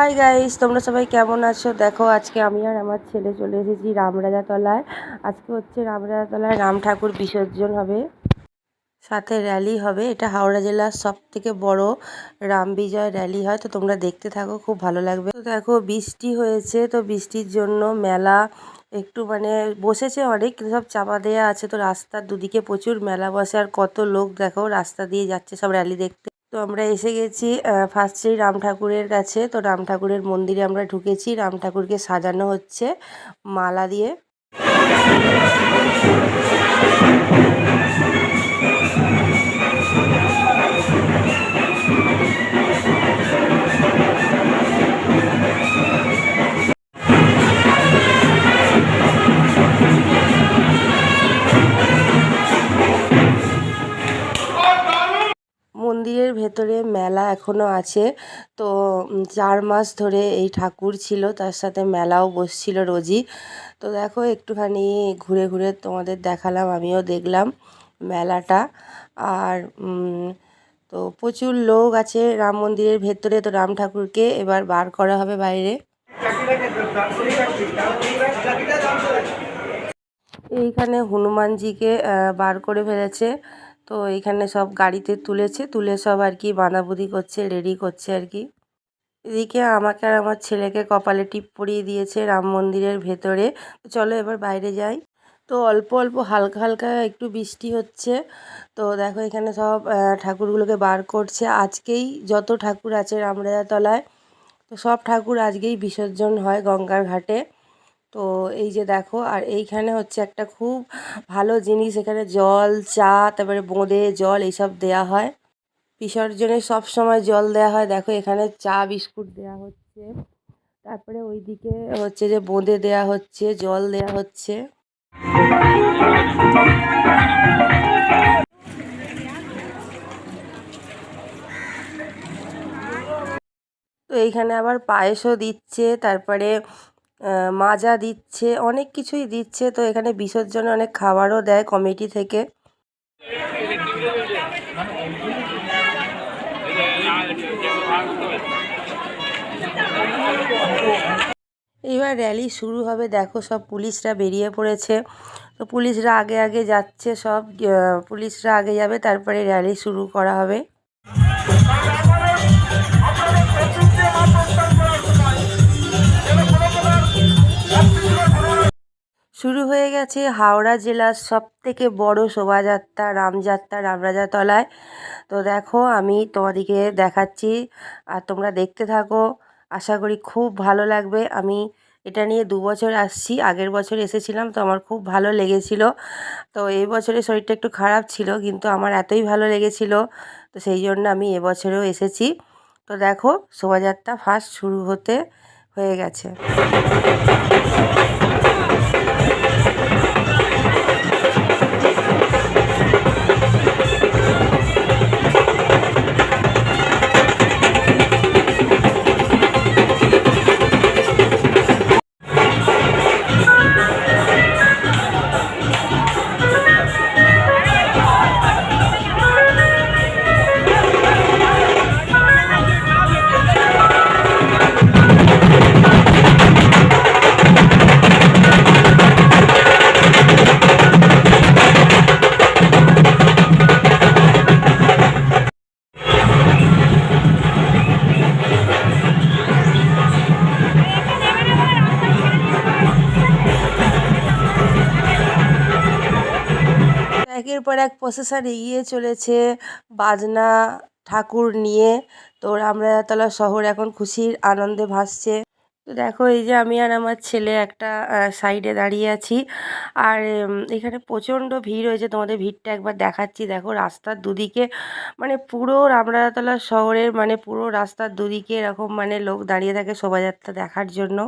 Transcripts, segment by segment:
Hi guys তোমরা সবাই কেমন আছো? দেখো, আজকে আমি আর আমার ছেলে চলে এসেছি রামরাজাতলায়। আজকে হচ্ছে রামরাজাতলায় রাম ঠাকুর বিসর্জন হবে। সাথে র্যালি হবে। এটা হাওড়া জেলার সব থেকে বড় রাম বিজয় র্যালি হয়। তো তোমরা দেখতে থাকো, খুব ভালো লাগবে। তো দেখো, বৃষ্টি হয়েছে। তো বৃষ্টির জন্য মেলা একটু মানে বসেছে অনেক, কিন্তু সব চাপা দেওয়া আছে। তো রাস্তার দুদিকে প্রচুর মেলা বসে। আর কত লোক দেখো, রাস্তা দিয়ে যাচ্ছে সব র্যালি দেখতে। তো আমরা এসে গেছি ফার্স্টেই রাম ঠাকুরের কাছে। তো রাম ঠাকুরের মন্দিরে আমরা ঢুকেছি। রাম ঠাকুরকে সাজানো হচ্ছে মালা দিয়ে। এখনও আছে। তো চার মাস ধরে এই ঠাকুর ছিল, তার সাথে মেলাও বসছিল রোজই। তো দেখো, একটুখানি ঘুরে ঘুরে তোমাদের দেখালাম, আমিও দেখলাম মেলাটা। আর তো প্রচুর লোক আছে রাম মন্দিরের ভেতরে, তো রাম ঠাকুরকে এবার বার করা হবে বাইরে। এইখানে হনুমানজিকে বার করে ফেলেছে। তো এখানে সব গাড়িতে তুলেছে, তুলে সব আর কি বাঁধাবুদি করছে রেডি করছে আর কি। এদিকে আমাকে আর আমার ছেলেকে কপালে টিপ পরিয়ে দিয়েছে রাম মন্দিরের ভেতরে। তো চলো এবার বাইরে যাই। তো অল্প অল্প হালকা হালকা একটু বৃষ্টি হচ্ছে। তো দেখো এখানে সব ঠাকুরগুলোকে বার করছে। আজকেই যত ঠাকুর আছে রামরাজাতলায় তো সব ঠাকুর আজকেই বিসর্জন হয় গঙ্গার ঘাটে। তো এই যে দেখো, আর এইখানে হচ্ছে একটা খুব ভালো জিনিস, এখানে জল, চা, তারপরে বোঁদে জল এইসব দেয়া হয়। বিসর্জনে সব সময় জল দেয়া হয়। দেখো এখানে চা, বিস্কুট দেয়া হচ্ছে। তারপরে ওইদিকে হচ্ছে যে বোঁদে দেয়া হচ্ছে, জল দেয়া হচ্ছে। তো এইখানে আবার পায়েসও দিচ্ছে। তারপরে মাজা দিচ্ছে, অনেক কিছুই দিচ্ছে। তো এখানে বিসর্জনে অনেক খাবারও দেয় কমিটি থেকে। এবার র্যালি শুরু হবে। দেখো সব পুলিশরা বেরিয়ে পড়েছে। তো পুলিশরা আগে আগে যাচ্ছে সব। পুলিশরা আগে যাবে, তারপরে র্যালি শুরু করা হবে। শুরু হয়ে গেছে হাওড়া জেলার সব থেকে বড় শোভাযাত্রা, রামযাত্রা, রামরাজাতলায়। তো দেখো, আমি তোমাদেরকে দেখাচ্ছি আর তোমরা দেখতে থাকো। আশা করি খুব ভালো লাগবে। আমি এটা নিয়ে দু বছর আসছি, আগের বছর এসেছিলাম, তো আমার খুব ভালো লেগেছিল। তো এই বছরে শরীরটা একটু খারাপ ছিল, কিন্তু আমার এতই ভালো লেগেছিল, তো সেই জন্য আমি এবছরেও এসেছি। তো দেখো, শোভাযাত্রা ফার্স্ট শুরু হতে হয়ে গেছে। প্রসেসার এগিয়ে চলেছে বাজনা ঠাকুর নিয়ে। তো রামরাজাতলা শহর এখন খুশির আনন্দে ভাসছে। তো দেখো, এই যে আমি আর আমার ছেলে একটা সাইডে দাঁড়িয়ে আছি। আর এখানে প্রচণ্ড ভিড় হয়েছে। তোমাদের ভিড়টা একবার দেখাচ্ছি। দেখো, রাস্তার দুদিকে মানে পুরো রামরাজাতলা শহরের মানে পুরো রাস্তার দুদিকে এরকম মানে লোক দাঁড়িয়ে থাকে শোভাযাত্রা দেখার জন্য।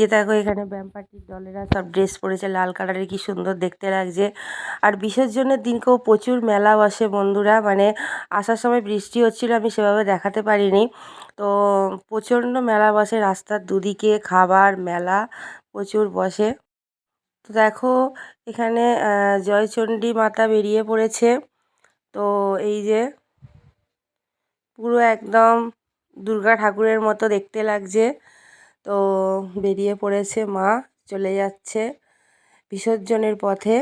যে দেখো এখানে ব্যাম পার্টির দলেরা সব ড্রেস পরেছে, লাল কালারের কি সুন্দর দেখতে লাগছে। আর বিসর্জনের দিনকেও প্রচুর মেলা বসে বন্ধুরা মানে আসার সময় বৃষ্টি হচ্ছিল, আমি সেভাবে দেখাতে পারিনি। তো প্রচণ্ড মেলা বসে, রাস্তার দুদিকে খাবার, মেলা প্রচুর বসে। তো দেখো এখানে জয়চণ্ডী মাতা বেরিয়ে পড়েছে। তো এই যে পুরো একদম দুর্গা ঠাকুরের মতো দেখতে লাগছে। তো বেরিয়ে পড়েছে মা, চলে যাচ্ছে বিসর্জনের পথে।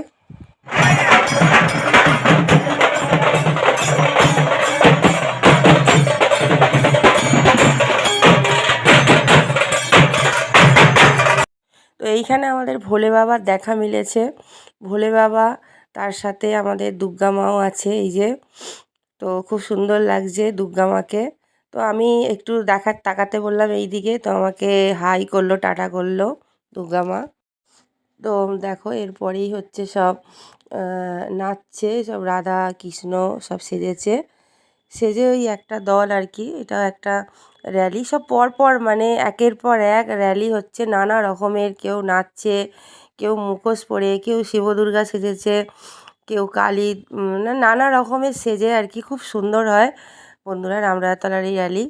তো এইখানে আমাদের ভোলে বাবার দেখা মিলেছে। ভোলে বাবা, তার সাথে আমাদের দুর্গা মাও আছে, এই যে। তো খুব সুন্দর লাগছে দুর্গা মাকে। তো আমি একটু দেখার তাকাতে বললাম এই দিকে তো আমাকে হাই করল, টাটা করল দুর্গা মা। তো দেখো এরপরেই হচ্ছে সব নাচছে, সব রাধা, কৃষ্ণ সব সেজেছে। সেজে ওই একটা দল আর কি এটা একটা র্যালি সব পরপর মানে একের পর এক র্যালি হচ্ছে। নানা রকমের কেউ নাচছে, কেউ মুখোশ পরে, কেউ শিব দুর্গা সেজেছে, কেউ কালী নানা রকমের সেজে আর কি খুব সুন্দর হয়। বন্ধুরা রামরাতলার এই র্যালি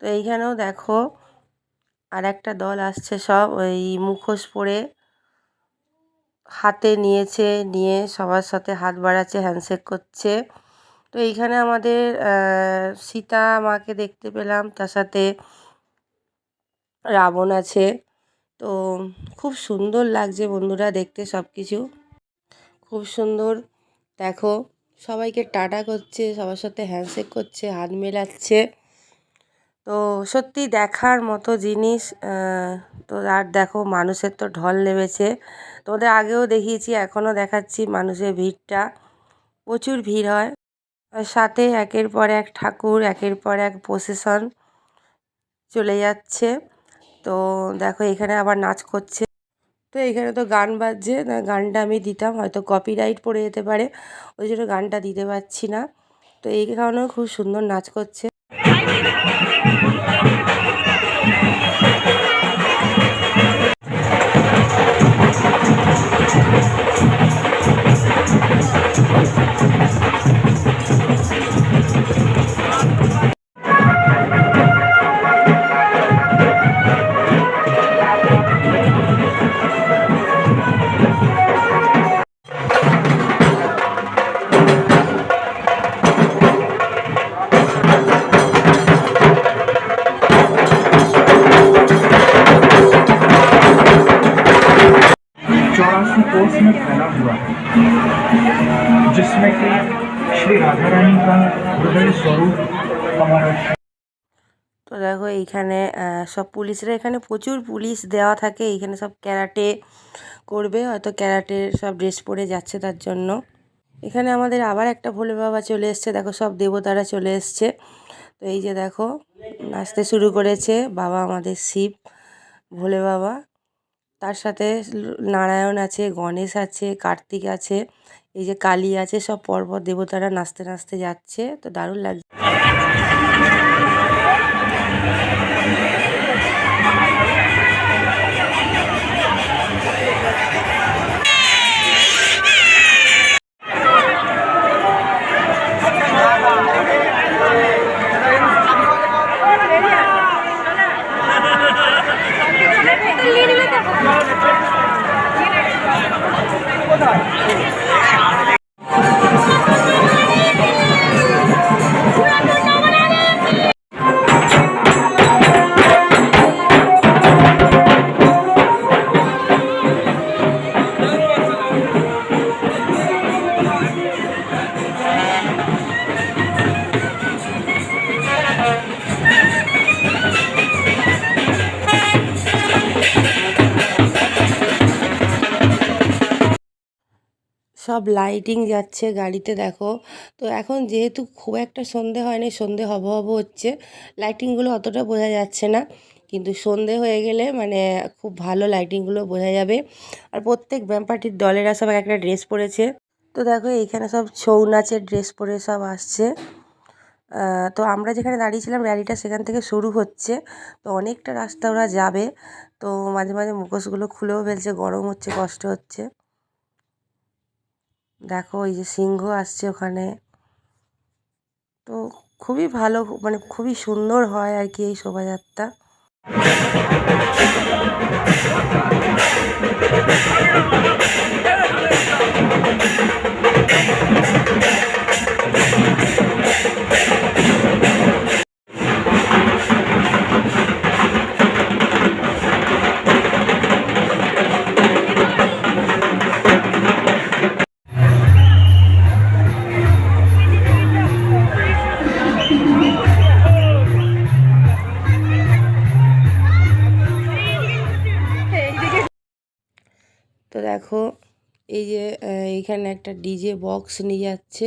তো এইখানেও দেখো আর একটা দল আসছে সব, ওই মুখোশ পরে হাতে নিয়েছে, নিয়ে সবার সাথে হাত বাড়াচ্ছে হ্যান্ডশেক করছে। তো এইখানে আমাদের সীতা মাকে দেখতে পেলাম, তার সাথে রাবণ আছে। তো খুব সুন্দর লাগছে বন্ধুরা দেখতে সব কিছু খুব সুন্দর। দেখো, সবাইকে টাটা করছে, সবার সাথে হ্যান্ডশেক করছে, হাত মেলাচ্ছে। তো সত্যি দেখার মতো জিনিস তো আর দেখো মানুষের তো ঢল নেমেছে। তোমাদের আগেও দেখিয়েছি, এখনও দেখাচ্ছি মানুষের ভিড়টা। প্রচুর ভিড় হয়। সাথে একের পর এক ঠাকুর, একের পর এক প্রসেশন চলে যাচ্ছে। তো দেখো এখানে আবার নাচ করছে। তো এখানে তো গান বাজছে গানটা আমি দিতাম, হয়তো কপিরাইট পড়ে যেতে পারে, ওই জন্য গানটা দিতে পারছি না। তো এই কারণেও খুব সুন্দর নাচ করছে। जिसमें कि श्री राधा रानी का हृदय स्वरूप हमारा তো দেখো এইখানে সব পুলিশরা এখানে প্রচুর পুলিশ দেওয়া থাকে এইখানে সব ক্যারাটে করবে হয়তো ক্যারাটের সব ড্রেস পরে যাচ্ছে তার জন্য এখানে আমাদের আবার একটা ভোলে বাবা চলে এসছে দেখো সব দেবতারা চলে এসছে তো এই যে দেখো নাচতে শুরু করেছে বাবা আমাদের শিব ভোলে বাবা তার সাথে নারায়ণ আছে গণেশ আছে কার্তিক আছে এই যে কালী আছে সব পর্বত দেবতারা নাচতে নাচতে যাচ্ছে তো দারুণ লাগছে। সব লাইটিং যাচ্ছে গাড়িতে, দেখো। তো এখন যেহেতু খুব একটা সন্ধে হয়নি, সন্ধে হব হব হচ্ছে লাইটিংগুলো অতটা বোঝা যাচ্ছে না। কিন্তু সন্ধে হয়ে গেলে মানে খুব ভালো লাইটিংগুলো বোঝা যাবে। আর প্রত্যেক ব্যাম্পার্টির দলেরা সব একটা ড্রেস পরেছে। তো দেখো, এইখানে সব ছৌ নাচের ড্রেস পরে সব আসছে। তো আমরা যেখানে দাঁড়িয়েছিলাম র্যালিটা সেখান থেকে শুরু হচ্ছে। তো অনেকটা রাস্তা ওরা যাবে। তো মাঝে মাঝে মুখোশগুলো খুলেও ফেলছে, গরম হচ্ছে, কষ্ট হচ্ছে। দেখো, এই যে সিংহ আসছে ওখানে। তো খুবই ভালো মানে খুবই সুন্দর হয় আর কি এই শোভাযাত্রা। তো আহ, এইখানে একটা ডিজে বক্স নিয়ে যাচ্ছে।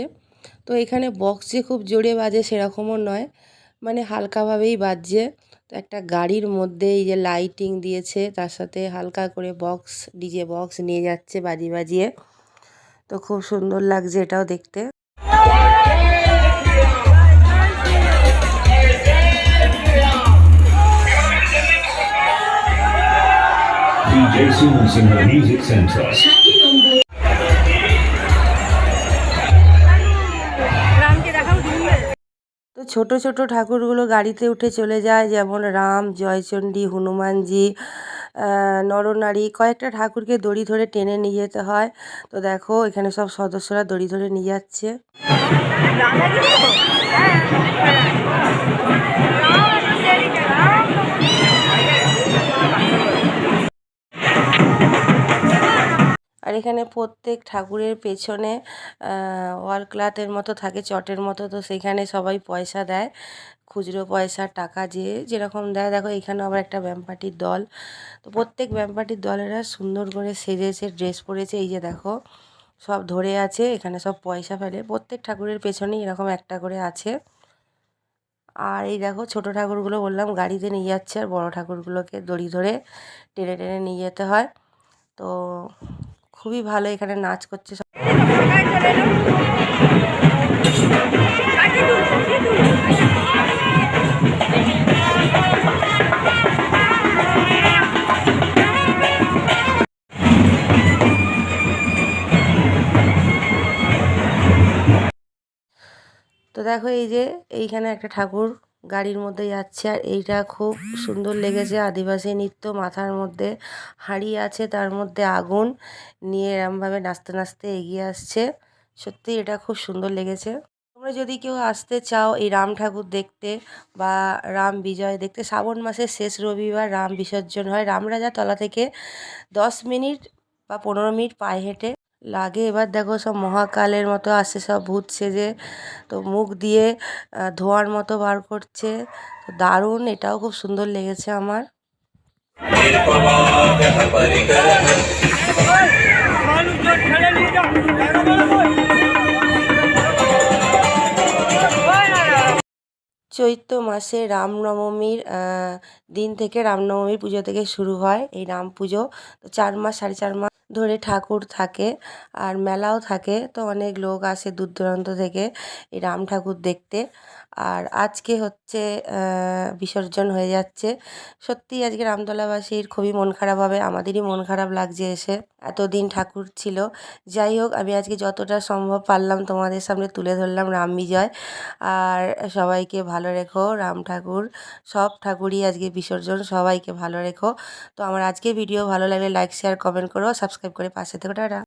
তো এখানে বক্স যে খুব জোরে বাজে সেরকমও নয় মানে হালকাভাবেই বাজছে। তো একটা গাড়ির মধ্যে এই যে লাইটিং দিয়েছে তার সাথে হালকা করে বক্স ডিজে বক্স নিয়ে যাচ্ছে বাজিয়ে বাজিয়ে। তো খুব সুন্দর লাগছে এটাও দেখতে। DJ Suman Sinha Music Center. ছোট ছোট ঠাকুরগুলো গাড়িতে উঠে চলে যায়, যেমন রাম, জয়চণ্ডী, হনুমানজি নরনারী, কয়েকটা ঠাকুরকে দড়ি ধরে টেনে নিয়ে যেতে হয়। তো দেখো, এখানে সব সদস্যরা দড়ি ধরে নিয়ে যাচ্ছে। আর এখানে প্রত্যেক ঠাকুরের পেছনে ওয়াল ক্লাথের মতো থাকে, চটের মতো, তো সেখানে সবাই পয়সা দেয়। খুচরো পয়সা টাকা যে যেরকম দেয়। দেখো এখানে আবার একটা ব্যামপার্টির দল। তো প্রত্যেক ব্যামপার্টির দলেরা সুন্দর করে সেজেছে, ড্রেস পরেছে। এই যে দেখো, সব ধরে আছে, এখানে সব পয়সা ফেলে। প্রত্যেক ঠাকুরের পেছনেই এরকম একটা করে আছে। আর এই দেখো, ছোট ঠাকুরগুলো বললাম, গাড়িতে নিয়ে যাচ্ছে আর বড় ঠাকুরগুলোকে দড়ি ধরে টেনে টেনে নিয়ে যেতে হয়। তো খুবই ভালো এখানে নাচ করছে তো দেখো এই যে এইখানে একটা ঠাকুর গাড়ির মধ্যে যাচ্ছে আর এইটা খুব সুন্দর লেগেছে। আদিবাসী নৃত্য মাথার মধ্যে হাঁড়ি আছে, তার মধ্যে আগুন নিয়ে এরমভাবে নাচতে নাচতে এগিয়ে আসছে। সত্যি এটা খুব সুন্দর লেগেছে। তোমরা যদি কেউ আসতে চাও এই রাম ঠাকুর দেখতে বা রাম বিজয় দেখতে, শ্রাবণ মাসের শেষ রবিবার রাম বিসর্জন হয়। রামরাজা তলা থেকে দশ মিনিট বা পনেরো মিনিট পায়ে হেঁটে লাগে। এবার দেখো সব মহাকালের মতো আসছে, সব ভূত সেজে তো মুখ দিয়ে ধোঁয়ার মতো বার করছে। তো দারুণ, এটাও খুব সুন্দর লেগেছে আমার। চৈত্র মাসে রামনবমীর দিন থেকে রামনবমীর পুজো থেকে শুরু হয়, এই রাম পুজো। তো চার মাস, সাড়ে চার মাস। ধরে ঠাকুর থাকে আর মেলাও থাকে। তো অনেক লোক আসে দূর দূরান্ত থেকে এই রাম ঠাকুর দেখতে। আর আজকে হচ্ছে বিসর্জন হয়ে যাচ্ছে। সত্যি আজকে রামতলাবাসীর খুবই মন খারাপ হবে, আমাদেরই মন খারাপ লাগছে এসে। এতদিন ঠাকুর ছিল। যাই হোক, আমি আজকে যতটা সম্ভব পারলাম তোমাদের সামনে তুলে ধরলাম রাম বিজয়। আর সবাইকে ভালো রেখো, রাম ঠাকুর, সব ঠাকুরই আজকে বিসর্জন, সবাইকে ভালো রেখো। তো আমার আজকে ভিডিও ভালো লাগলে লাইক শেয়ার কমেন্ট করো সাবস্ক্রাইব করে পাশে থেকো টাটা।